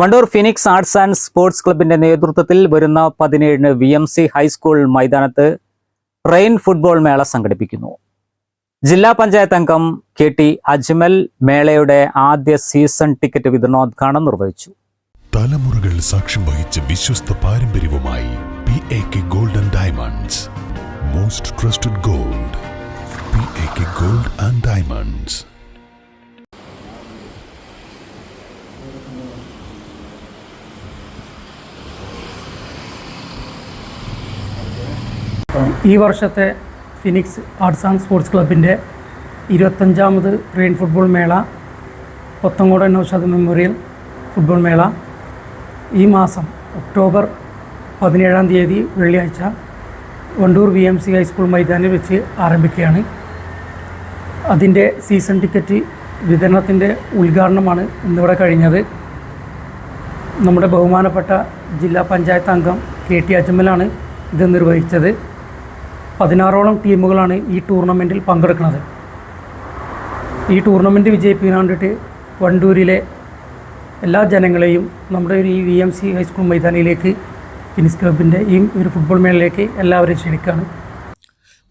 Wandoor Phoenix arts and sports ക്ലബിന്റെ നേതൃത്വത്തിൽ വരുന്ന പതിനേഴിന് V M C high school മൈതാനത്ത് റെയിൻ ഫുട്ബോൾ മേള സംഘടിപ്പിക്കുന്നു. ജില്ലാ പഞ്ചായത്ത് അംഗം കെ ടി അജ്മൽ മേളയുടെ ആദ്യ സീസൺ ടിക്കറ്റ് വിതരണോദ്ഘാടനം നിർവഹിച്ചു. തലമുറകൾ സാക്ഷ്യം വഹിച്ച വിശ്വസ്ത പാരമ്പര്യവുമായി P A K golden diamonds. Most trusted gold P A K gold and diamonds. ഈ വർഷത്തെ ഫിനിക്സ് ആർട്സ് ആൻഡ് സ്പോർട്സ് ക്ലബിന്റെ ഇരുപത്തഞ്ചാമത് റെയിൻ ഫുട്ബോൾ മേള പൊത്തങ്കോട് നൗഷാദ് മെമ്മോറിയൽ ഫുട്ബോൾ മേള. ഈ മാസം ഒക്ടോബർ പതിനേഴാം തീയതി വെള്ളിയാഴ്ച Wandoor V M C high school മൈതാനിൽ വെച്ച് ആരംഭിക്കുകയാണ്. അതിന്റെ സീസൺ ടിക്കറ്റ് വിതരണത്തിന്റെ ഉദ്ഘാടനമാണ് ഇന്നിവിടെ കഴിഞ്ഞത്. നമ്മുടെ ബഹുമാനപ്പെട്ട ജില്ലാ പഞ്ചായത്ത് അംഗം കെ ടി അജ്മലാണ് ഇത് നിർവഹിച്ചത്. പതിനാറോളം ടീമുകളാണ് ഈ ടൂർണമെന്റിൽ പങ്കെടുക്കുന്നത്. ഈ ടൂർണമെന്റ് വിജയിപ്പിക്കാൻ വേണ്ടിയിട്ട് വണ്ടൂരിലെ എല്ലാ ജനങ്ങളെയും നമ്മുടെ ഈ V M C high school മൈതാനിയിലേക്ക് Phoenix ക്ലബിന്റെ ഈ ഒരു ഫുട്ബോൾ മേളയിലേക്ക് എല്ലാവരെയും ക്ഷണിക്കുകയാണ്.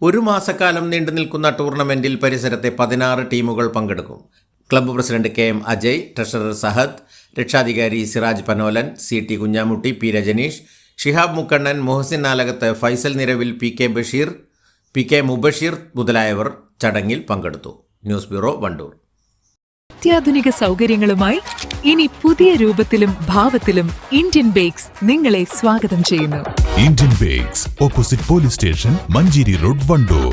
ഒരു മാസക്കാലം നീണ്ടു നിൽക്കുന്ന ടൂർണമെന്റിൽ പരിസരത്തെ പതിനാറ് ടീമുകൾ പങ്കെടുക്കും. Club president K M Ajay treasurer Sahad രക്ഷാധികാരി Siraj Panolan C T Kunhamutty P Rajaneesh Shihab Mukkannan Muhsin Nalakath Faisal Niravil P K Basheer P K Mubasheer മുതലായവർ ചടങ്ങിൽ പങ്കെടുത്തു. News bureau Wandoor. അത്യാധുനിക സൗകര്യങ്ങളുമായി ഇനി പുതിയ രൂപത്തിലും ഭാവത്തിലും ഇന്ത്യൻ ബേക്സ് നിങ്ങളെ സ്വാഗതം ചെയ്യുന്നു. Indian Bakes opposite police station Manjeri road Wandoor.